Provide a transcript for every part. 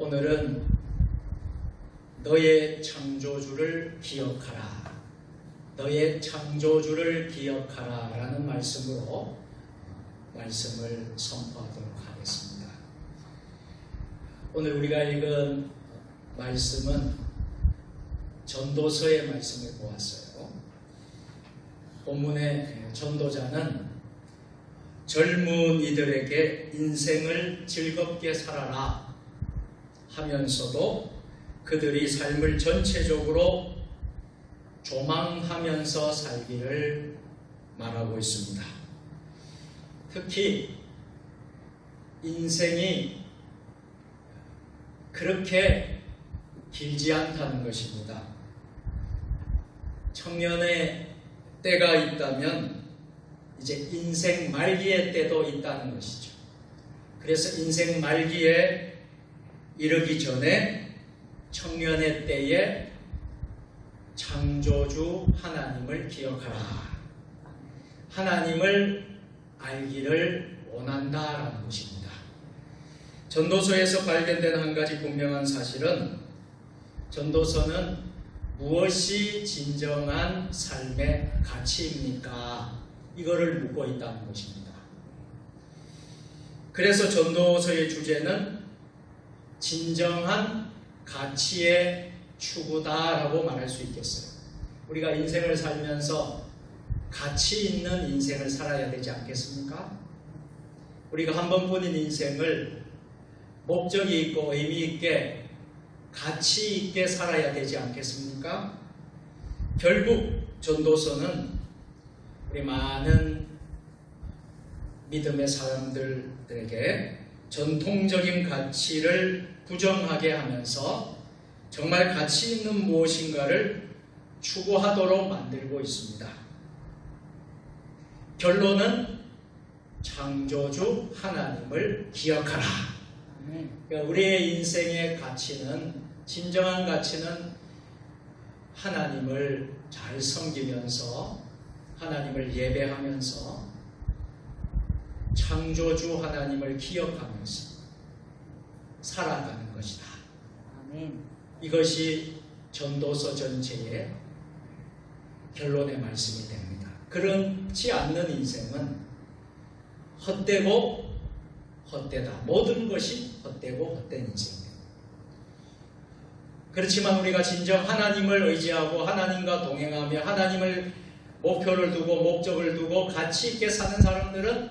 오늘은 너의 창조주를 기억하라. 너의 창조주를 기억하라. 라는 말씀으로 말씀을 선포하도록 하겠습니다. 오늘 우리가 읽은 말씀은 전도서의 말씀을 보았어요. 본문의 전도자는 젊은 이들에게 인생을 즐겁게 살아라 하면서도 그들이 삶을 전체적으로 조망하면서 살기를 말하고 있습니다. 특히 인생이 그렇게 길지 않다는 것입니다. 청년의 때가 있다면 이제 인생 말기의 때도 있다는 것이죠. 그래서 인생 말기에 이르기 전에 청년의 때에 창조주 하나님을 기억하라. 하나님을 알기를 원한다라는 것입니다. 전도서에서 발견된 한 가지 분명한 사실은 전도서는 무엇이 진정한 삶의 가치입니까? 이거를 묻고 있다는 것입니다. 그래서 전도서의 주제는 진정한 가치의 추구다라고 말할 수 있겠어요. 우리가 인생을 살면서 가치 있는 인생을 살아야 되지 않겠습니까? 우리가 한 번뿐인 인생을 목적이 있고 의미 있게 가치 있게 살아야 되지 않겠습니까? 결국 전도서는 우리 많은 믿음의 사람들에게 전통적인 가치를 부정하게 하면서 정말 가치 있는 무엇인가를 추구하도록 만들고 있습니다. 결론은 창조주 하나님을 기억하라. 그러니까 우리의 인생의 가치는 진정한 가치는 하나님을 잘 섬기면서 하나님을 예배하면서 창조주 하나님을 기억하면서 살아가는 것이다. 아멘. 이것이 전도서 전체의 결론의 말씀이 됩니다. 그렇지 않는 인생은 헛되고 헛되다. 모든 것이 헛되고 헛된 인생입니다. 그렇지만 우리가 진정 하나님을 의지하고 하나님과 동행하며 하나님을 목표를 두고 목적을 두고 가치 있게 사는 사람들은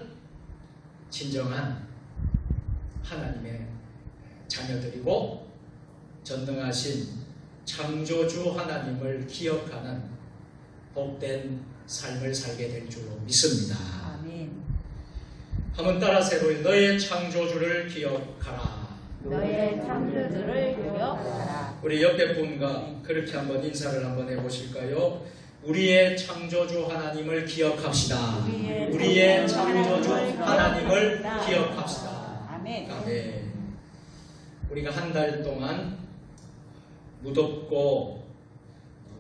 진정한 하나님의 자녀들이고 전능하신 창조주 하나님을 기억하는 복된 삶을 살게 될 줄로 믿습니다. 아멘. 한번 따라서 해보요 너의 창조주를 기억하라. 너의 창조주를 기억하라. 우리 옆에 분과 그렇게 한번 인사를 한번 해보실까요? 우리의 창조주 하나님을 기억합시다. 우리의 창조주 하나님을. 기억합시다. 아멘. 아멘. 우리가 한 달 동안 무덥고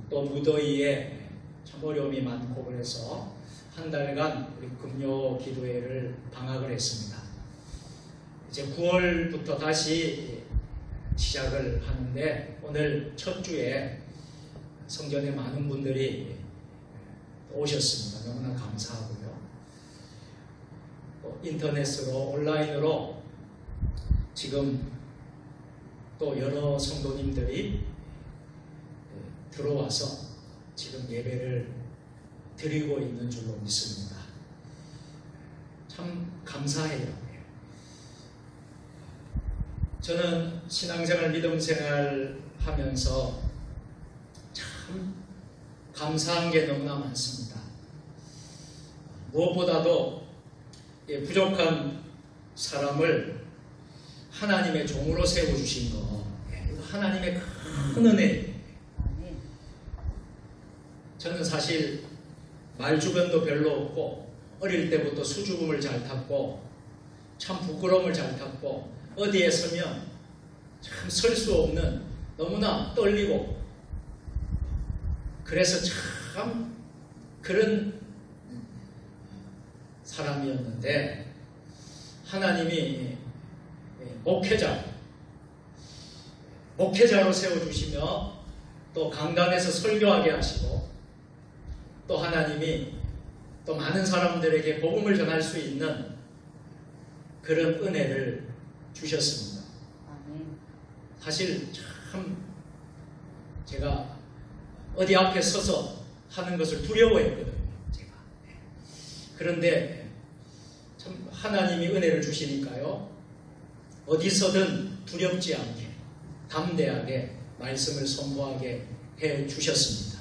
또 무더위에 참 어려움이 많고 그래서 한 달간 우리 금요 기도회를 방학을 했습니다. 이제 9월부터 다시 시작을 하는데 오늘 첫 주에 성전에 많은 분들이 오셨습니다. 너무나 감사하고요. 또 인터넷으로 온라인으로 지금 또 여러 성도님들이 들어와서 지금 예배를 드리고 있는 줄로 믿습니다. 참 감사해요. 저는 신앙생활, 믿음생활 하면서 참 감사한 게 너무나 많습니다. 무엇보다도 이 부족한 사람을 하나님의 종으로 세워주신 거, 예, 하나님의 큰 은혜. 저는 사실 말 주변도 별로 없고 어릴 때부터 수줍음을 잘 탔고 참 부끄러움을 잘 탔고 어디에 서면 참 설 수 없는 너무나 떨리고 그래서 참 그런 사람이었는데 하나님이 목회자 목회자로 세워주시며 또 강단에서 설교하게 하시고 또 하나님이 또 많은 사람들에게 복음을 전할 수 있는 그런 은혜를 주셨습니다. 사실 참 제가 어디 앞에 서서 하는 것을 두려워했거든요. 제가. 네. 그런데 참 하나님이 은혜를 주시니까요. 어디서든 두렵지 않게 담대하게 말씀을 선포하게 해 주셨습니다.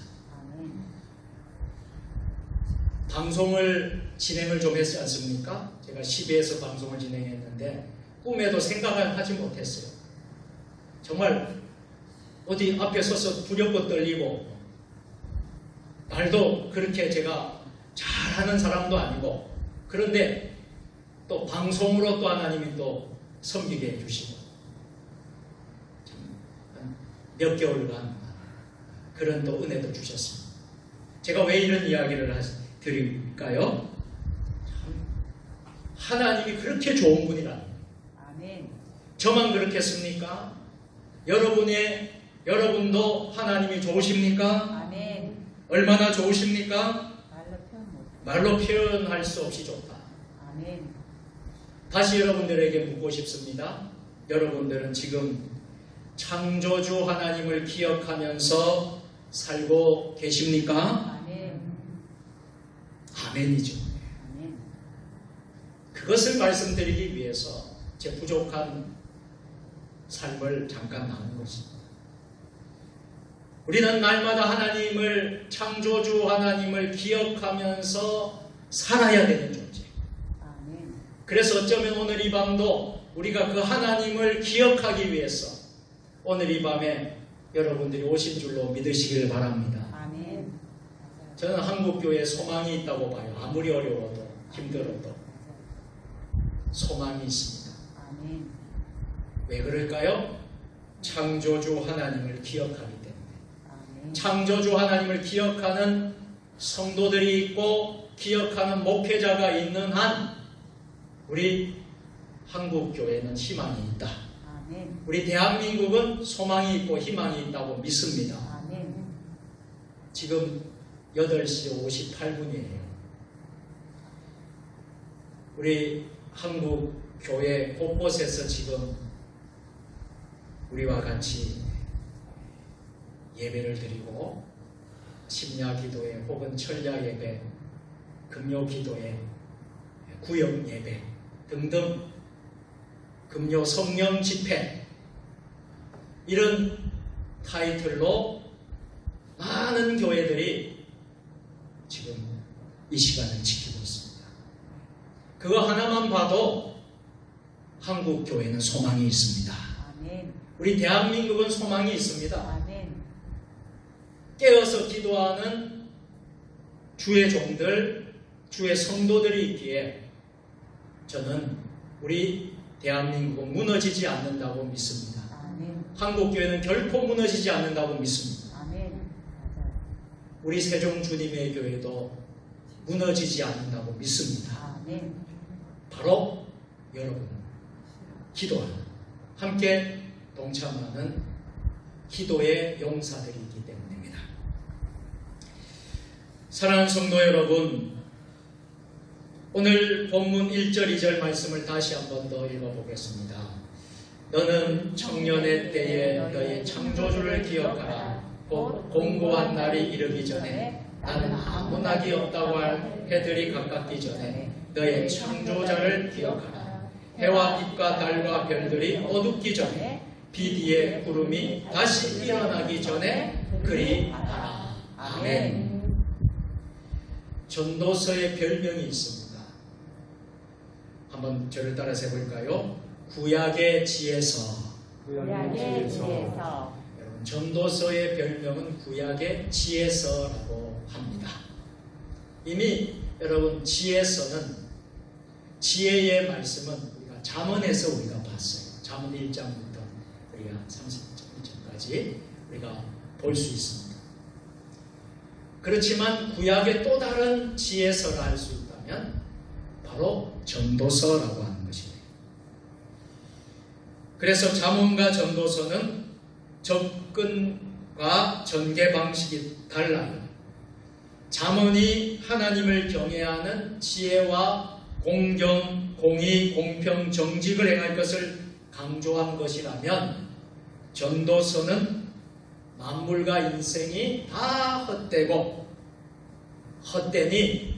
방송을 진행을 좀 했지 않습니까? 제가 12에서 방송을 진행했는데 꿈에도 생각을 하지 못했어요. 정말 어디 앞에 서서 두렵고 떨리고 말도 그렇게 제가 잘하는 사람도 아니고 그런데 또 방송으로 또 하나님이 또 섬기게 해주시고 참몇 개월간 그런 또 은혜도 주셨습니다. 제가 왜 이런 이야기를 하- 드릴까요? 참, 하나님이 그렇게 좋은 분이라. 아멘. 저만 그렇겠습니까? 여러분의 여러분도 하나님이 좋으십니까? 아멘. 얼마나 좋으십니까? 말로 표현 못. 말로 표현할 수 없이 좋다. 아멘. 다시 여러분들에게 묻고 싶습니다. 여러분들은 지금 창조주 하나님을 기억하면서 살고 계십니까? 아멘. 아멘이죠. 아멘. 그것을 말씀드리기 위해서 제 부족한 삶을 잠깐 나눈 것입니다. 우리는 날마다 하나님을 창조주 하나님을 기억하면서 살아야 되는 존재. 그래서 어쩌면 오늘 이 밤도 우리가 그 하나님을 기억하기 위해서 오늘 이 밤에 여러분들이 오신 줄로 믿으시길 바랍니다. 아멘. 저는 한국 교회에 소망이 있다고 봐요. 아무리 어려워도 힘들어도 소망이 있습니다. 아멘. 왜 그럴까요? 창조주 하나님을 기억하기 때문에. 아멘. 창조주 하나님을 기억하는 성도들이 있고 기억하는 목회자가 있는 한 우리 한국 교회는 희망이 있다. 우리 대한민국은 소망이 있고 희망이 있다고 믿습니다. 지금 8시 58분이에요. 우리 한국 교회 곳곳에서 지금 우리와 같이 예배를 드리고 심야 기도회 혹은 철야 예배, 금요 기도회, 구역 예배 등등 금요 성령 집회 이런 타이틀로 많은 교회들이 지금 이 시간을 지키고 있습니다. 그거 하나만 봐도 한국 교회는 소망이 있습니다. 우리 대한민국은 소망이 있습니다. 깨어서 기도하는 주의 종들, 주의 성도들이 있기에 저는 우리 대한민국은 무너지지 않는다고 믿습니다. 아멘. 한국 교회는 결코 무너지지 않는다고 믿습니다. 아멘. 우리 세종 주님의 교회도 무너지지 않는다고 믿습니다. 아멘. 바로 여러분 기도하는 함께 동참하는 기도의 용사들이기 때문입니다. 사랑하는 성도 여러분, 오늘 본문 1절, 2절 말씀을 다시 한 번 더 읽어보겠습니다. 너는 청년의 때에 너의 창조주를 기억하라. 곧 공고한 날이 이르기 전에 나는 아무 낙이 없다고 할 해들이 가깝기 전에 너의 창조자를 기억하라. 해와 빛과 달과 별들이 어둡기 전에 비 뒤에 구름이 다시 일어나기 전에 그리 하라. 아멘. 전도서의 별명이 있습니다. 한번 저를 따라서 해볼까요? 구약의 지혜서. 구약의 지혜서. 여러분, 전도서의 별명은 구약의 지혜서라고 합니다. 이미 여러분 지혜서는 지혜의 말씀은 우리가 잠언에서 우리가 봤어요. 잠언 1장부터 우리가 30장까지 우리가 볼 수 있습니다. 그렇지만 구약의 또 다른 지혜서라 할 수 있다면 바로 전도서라고 하는 것입니다. 그래서 잠언과 전도서는 접근과 전개 방식이 달라요. 잠언이 하나님을 경외하는 지혜와 공경, 공의, 공평, 정직을 행할 것을 강조한 것이라면 전도서는 만물과 인생이 다 헛되고 헛되니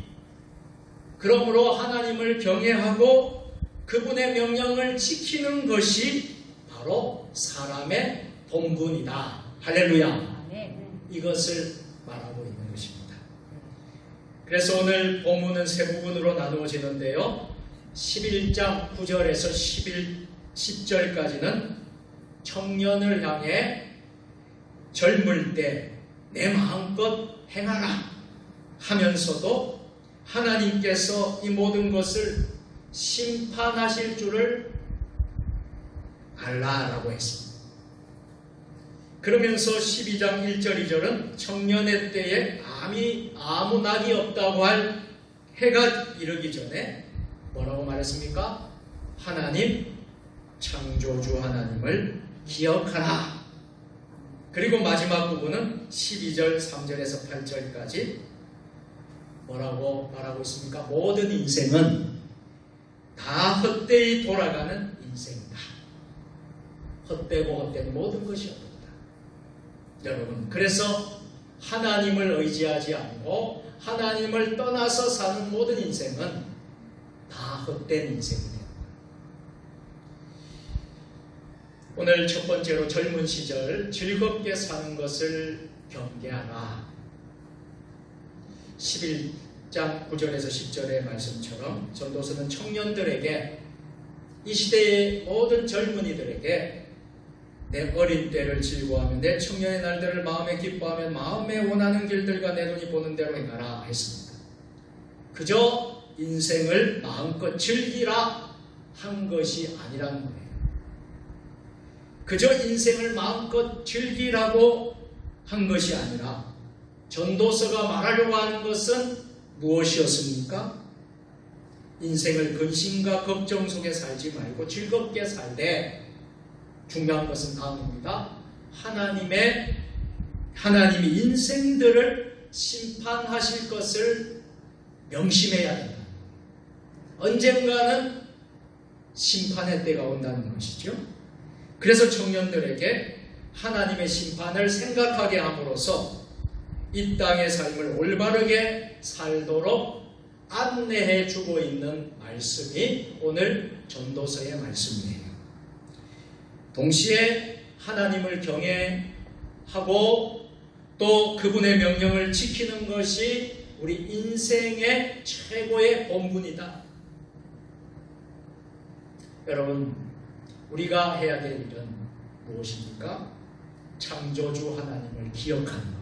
그러므로 하나님을 경외하고 그분의 명령을 지키는 것이 바로 사람의 본분이다. 할렐루야. 이것을 말하고 있는 것입니다. 그래서 오늘 본문은 세 부분으로 나누어지는데요. 11장 9절에서 11, 10절까지는 청년을 향해 젊을 때 내 마음껏 행하라 하면서도 하나님께서 이 모든 것을 심판하실 줄을 알라라고 했습니다. 그러면서 12장 1절 2절은 청년의 때에 암이 아무 낙이 없다고 할 해가 이르기 전에 뭐라고 말했습니까? 하나님 창조주 하나님을 기억하라. 그리고 마지막 부분은 12절 3절에서 8절까지 뭐라고 말하고 있습니까? 모든 인생은 다 헛되이 돌아가는 인생이다. 헛되고 헛된 모든 것이 없다. 여러분, 그래서 하나님을 의지하지 않고 하나님을 떠나서 사는 모든 인생은 다 헛된 인생이 됩니다. 오늘 첫 번째로 젊은 시절 즐겁게 사는 것을 경계하라. 11장 9절에서 10절의 말씀처럼 전도서는 청년들에게 이 시대의 모든 젊은이들에게 내 어린 때를 즐거워하며 내 청년의 날들을 마음에 기뻐하며 마음에 원하는 길들과 내 눈이 보는 대로 행하라 했습니다. 그저 인생을 마음껏 즐기라 한 것이 아니라는 거예요. 그저 인생을 마음껏 즐기라고 한 것이 아니라 전도서가 말하려고 하는 것은 무엇이었습니까? 인생을 근심과 걱정 속에 살지 말고 즐겁게 살되 중요한 것은 다음입니다. 하나님의 하나님이 인생들을 심판하실 것을 명심해야 된다. 언젠가는 심판의 때가 온다는 것이죠. 그래서 청년들에게 하나님의 심판을 생각하게 함으로써 이 땅의 삶을 올바르게 살도록 안내해 주고 있는 말씀이 오늘 전도서의 말씀이에요. 동시에 하나님을 경외하고 또 그분의 명령을 지키는 것이 우리 인생의 최고의 본분이다. 여러분, 우리가 해야 될 일은 무엇입니까? 창조주 하나님을 기억하는 것.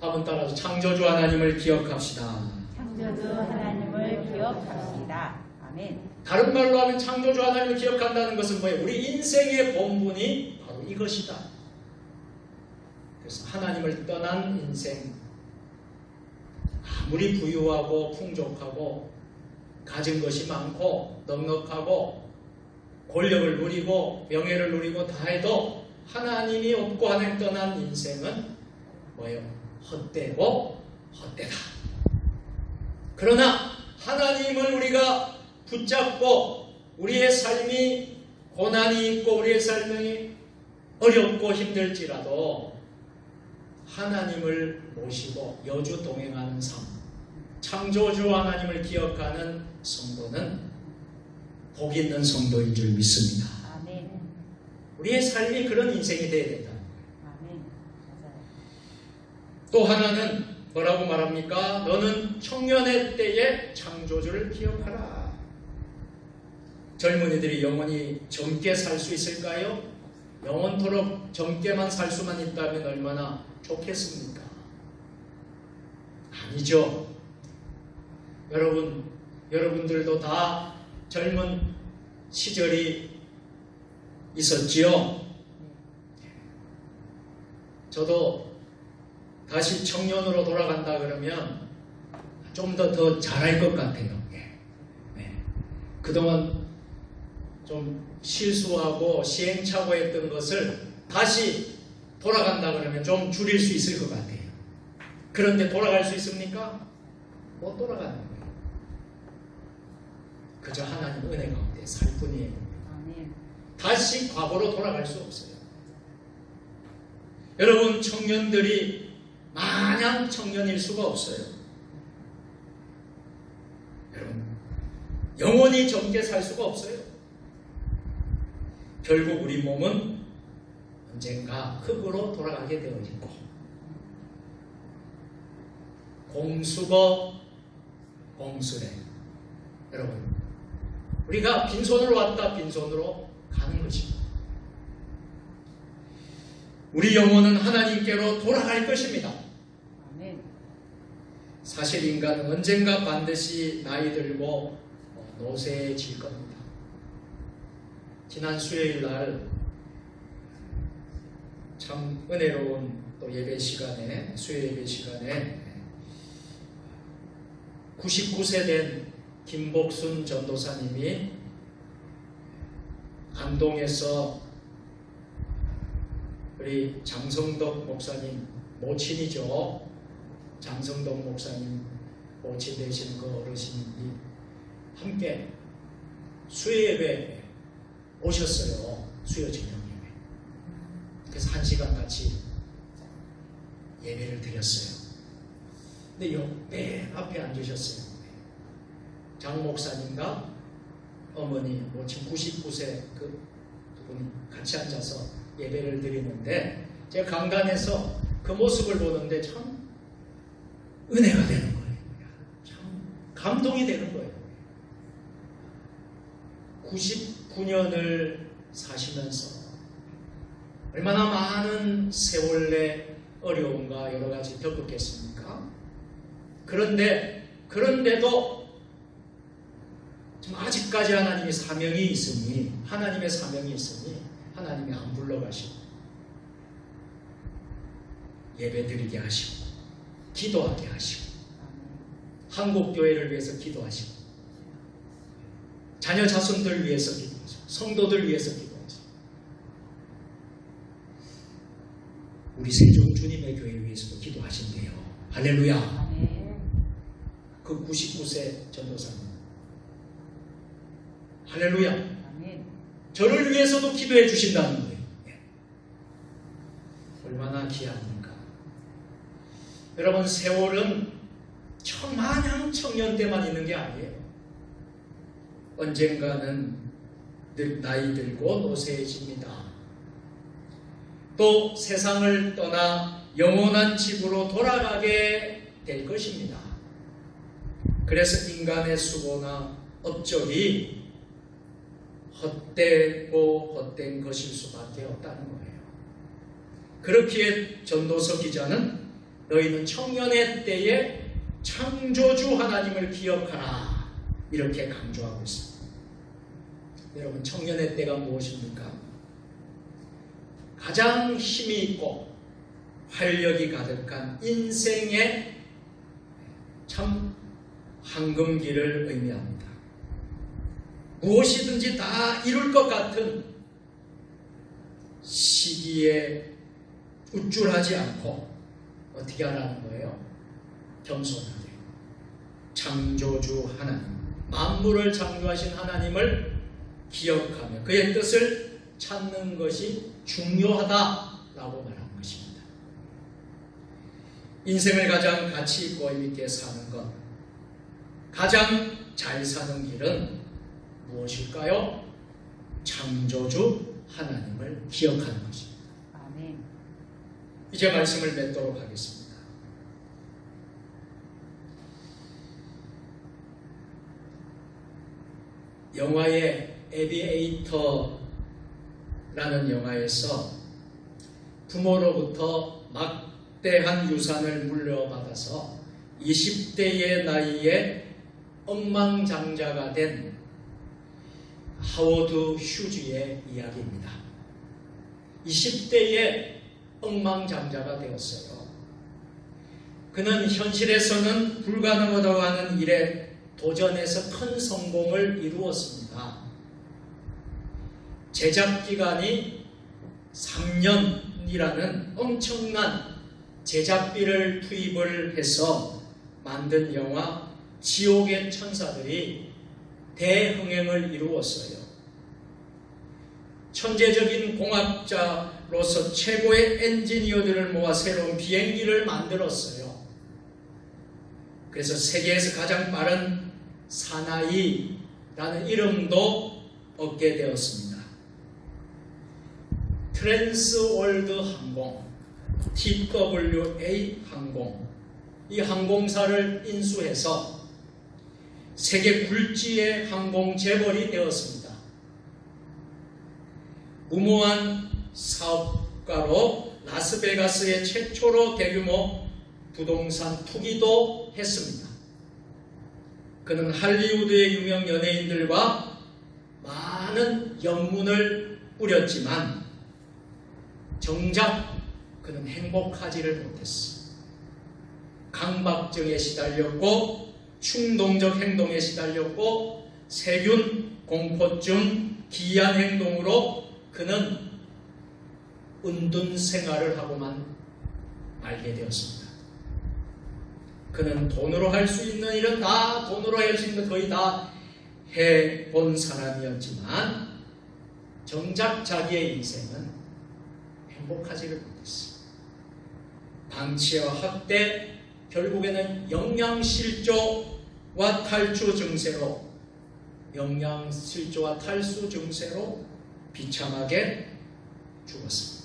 한번 따라서 창조주 하나님을 기억합시다. 창조주 하나님을 기억합시다. 아멘. 다른 말로 하면 창조주 하나님을 기억한다는 것은 뭐예요? 우리 인생의 본분이 바로 이것이다. 그래서 하나님을 떠난 인생, 아무리 부유하고 풍족하고 가진 것이 많고 넉넉하고 권력을 누리고 명예를 누리고 다 해도 하나님이 없고 하나님 떠난 인생은 뭐예요? 헛되고 헛되다. 그러나 하나님을 우리가 붙잡고 우리의 삶이 고난이 있고 우리의 삶이 어렵고 힘들지라도 하나님을 모시고 여주 동행하는 삶, 창조주 하나님을 기억하는 성도는 복 있는 성도인 줄 믿습니다. 우리의 삶이 그런 인생이 되어야 된다. 아멘. 맞아요. 또 하나는 뭐라고 말합니까? 너는 청년의 때에 창조주를 기억하라. 젊은이들이 영원히 젊게 살 수 있을까요? 영원토록 젊게만 살 수만 있다면 얼마나 좋겠습니까? 아니죠. 여러분, 여러분들도 다 젊은 시절이 있었지요. 저도 다시 청년으로 돌아간다 그러면 좀 더 더 잘할 것 같아요. 예. 네. 그동안 좀 실수하고 시행착오했던 것을 다 다시 돌아간다 그러면 좀 줄일 수 있을 것 같아요. 그런데 돌아갈 수 있습니까? 못 돌아가는 거예요. 그저 하나님 은혜 가운데 살 뿐이에요. 다시 과거로 돌아갈 수 없어요. 여러분 청년들이 마냥 청년일 수가 없어요. 여러분 영원히 젊게 살 수가 없어요. 결국 우리 몸은 언젠가 흙으로 돌아가게 되어 있고 공수거 공수래 여러분 우리가 빈손으로 왔다 빈손으로 가는 것입니다. 우리 영혼은 하나님께로 돌아갈 것입니다. 사실 인간은 언젠가 반드시 나이 들고 노쇠해질 겁니다. 지난 수요일 날 참 은혜로운 또 예배 시간에 수요 예배 시간에 99세 된 김복순 전도사님이 안동에서 우리 장성덕 목사님 모친이죠. 장성덕 목사님 모친 되시는 그 어르신이 함께 수요예배 오셨어요. 수요 저녁 예배. 그래서 한 시간 같이 예배를 드렸어요. 근데 옆에 앞에 앉으셨어요. 장 목사님과 어머니 모친 99세 그 분이 같이 앉아서 예배를 드리는데 제가 강단에서 그 모습을 보는데 참 은혜가 되는 거예요. 참 감동이 되는 거예요. 99년을 사시면서 얼마나 많은 세월의 어려움과 여러 가지 겪었겠습니까? 그런데 그런데도 좀 아직까지 하나님의 사명이 있으니 하나님의 사명이 있으니 하나님이 안 불러가시고 예배 드리게 하시고 기도하게 하시고 한국 교회를 위해서 기도하시고 자녀 자손들 위해서 기도하시고 성도들 위해서 기도하시고 우리 세종 주님의 교회 위해서도 기도하신대요. 할렐루야. 그 99세 전도사님. 할렐루야. 저를 위해서도 기도해 주신다는 거예요. 예. 얼마나 귀합니까? 여러분, 세월은 청, 마냥 청년 때만 있는 게 아니에요. 언젠가는 늘 나이 들고 노쇠해집니다. 또 세상을 떠나 영원한 집으로 돌아가게 될 것입니다. 그래서 인간의 수고나 업적이 헛되고 헛된 것일 수밖에 없다는 거예요. 그렇기에 전도서 기자는 너희는 청년의 때에 창조주 하나님을 기억하라 이렇게 강조하고 있습니다. 여러분 청년의 때가 무엇입니까? 가장 힘이 있고 활력이 가득한 인생의 참 황금기를 의미합니다. 무엇이든지 다 이룰 것 같은 시기에 우쭐하지 않고 어떻게 하라는 거예요? 겸손하게 창조주 하나님 만물을 창조하신 하나님을 기억하며 그의 뜻을 찾는 것이 중요하다라고 말한 것입니다. 인생을 가장 가치 있고 있게 사는 것 가장 잘 사는 길은 무엇일까요? 창조주 하나님을 기억하는 것입니다. 이제 말씀을 맺도록 하겠습니다. 영화의 에비에이터라는 영화에서 부모로부터 막대한 유산을 물려받아서 20대의 나이에 억망장자가 된 하워드 휴즈의 이야기입니다. 20대에 억망장자가 되었어요. 그는 현실에서는 불가능하다고 하는 일에 도전해서 큰 성공을 이루었습니다. 제작 기간이 3년이라는 엄청난 제작비를 투입을 해서 만든 영화 지옥의 천사들이 대흥행을 이루었어요. 천재적인 공학자 로서 최고의 엔지니어들을 모아 새로운 비행기를 만들었어요. 그래서 세계에서 가장 빠른 사나이라는 이름도 얻게 되었습니다. 트랜스월드 항공, TWA 항공, 이 항공사를 인수해서 세계 굴지의 항공 재벌이 되었습니다. 무모한 사업가로 라스베가스의 최초로 대규모 부동산 투기도 했습니다. 그는 할리우드의 유명 연예인들과 많은 연문을 뿌렸지만 정작 그는 행복하지를 못했어. 강박증에 시달렸고 충동적 행동에 시달렸고 세균, 공포증, 기이한 행동으로 그는 은둔 생활을 하고만 말게 되었습니다. 그는 돈으로 할 수 있는 일은 다 돈으로 할 수 있는 거의 다 해 본 사람이었지만 정작 자기의 인생은 행복하지를 못했어. 방치와 학대, 결국에는 영양실조와 탈주 증세로 영양실조와 탈수 증세로 비참하게 죽었습니다.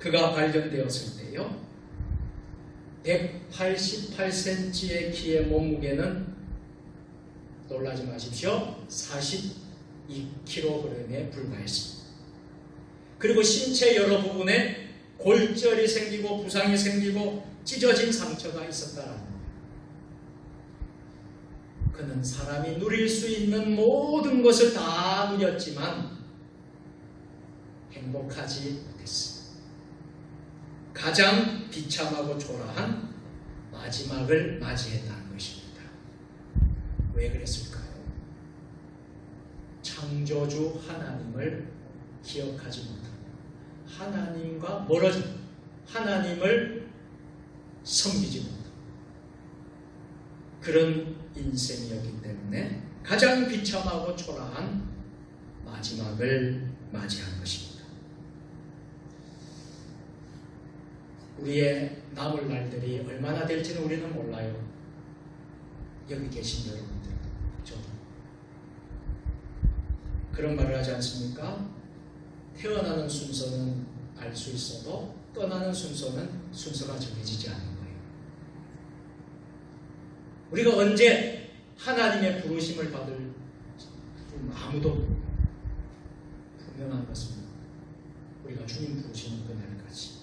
그가 발견되었을 때요. 188cm의 키의 몸무게는 놀라지 마십시오. 42kg에 불과했습니다. 그리고 신체 여러 부분에 골절이 생기고 부상이 생기고 찢어진 상처가 있었다라는 거예요. 그는 사람이 누릴 수 있는 모든 것을 다 누렸지만 행복하지 못했습니다. 가장 비참하고 초라한 마지막을 맞이했다는 것입니다. 왜 그랬을까요? 창조주 하나님을 기억하지 못합니다. 하나님과 멀어져 하나님을 섬기지 못합니다. 그런 인생이었기 때문에 가장 비참하고 초라한 마지막을 맞이한 것입니다. 우리의 남을 날들이 얼마나 될지는 우리는 몰라요. 여기 계신 여러분들, 저도. 그런 말을 하지 않습니까? 태어나는 순서는 알 수 있어도 떠나는 순서는 순서가 정해지지 않는 거예요. 우리가 언제 하나님의 부르심을 받을 아무도 분명한 것입니다. 우리가 주님 부르시는 그날까지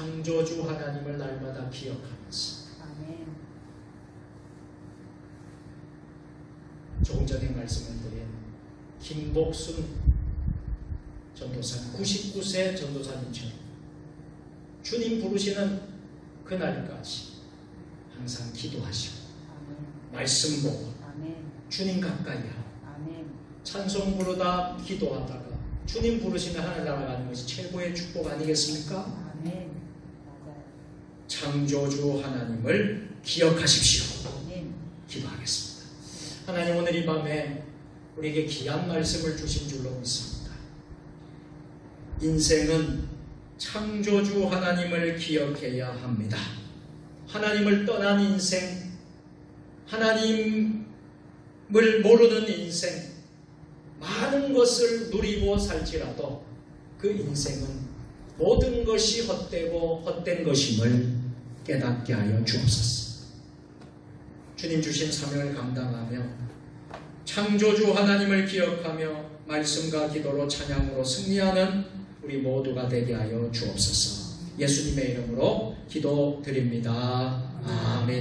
창조주 하나님을 날마다 기억하면서. 조금 전에 말씀을 드린 김복순 전도사님 99세 전도사님처럼 주님 부르시는 그날까지 항상 기도하시고. 말씀 보고. 주님 가까이 하고. 찬송 부르다 기도하다가 주님 부르시는 하늘 나아가는 것이 최고의 축복 아니겠습니까? 아멘. 창조주 하나님을 기억하십시오. 기도하겠습니다. 하나님 오늘 이 밤에 우리에게 귀한 말씀을 주신 줄로 믿습니다. 인생은 창조주 하나님을 기억해야 합니다. 하나님을 떠난 인생, 하나님을 모르는 인생, 많은 것을 누리고 살지라도 그 인생은 모든 것이 헛되고 헛된 것임을 깨닫게 하여 주옵소서. 주님 주신 사명을 감당하며 창조주 하나님을 기억하며 말씀과 기도로 찬양으로 승리하는 우리 모두가 되게 하여 주옵소서. 예수님의 이름으로 기도드립니다. 아멘.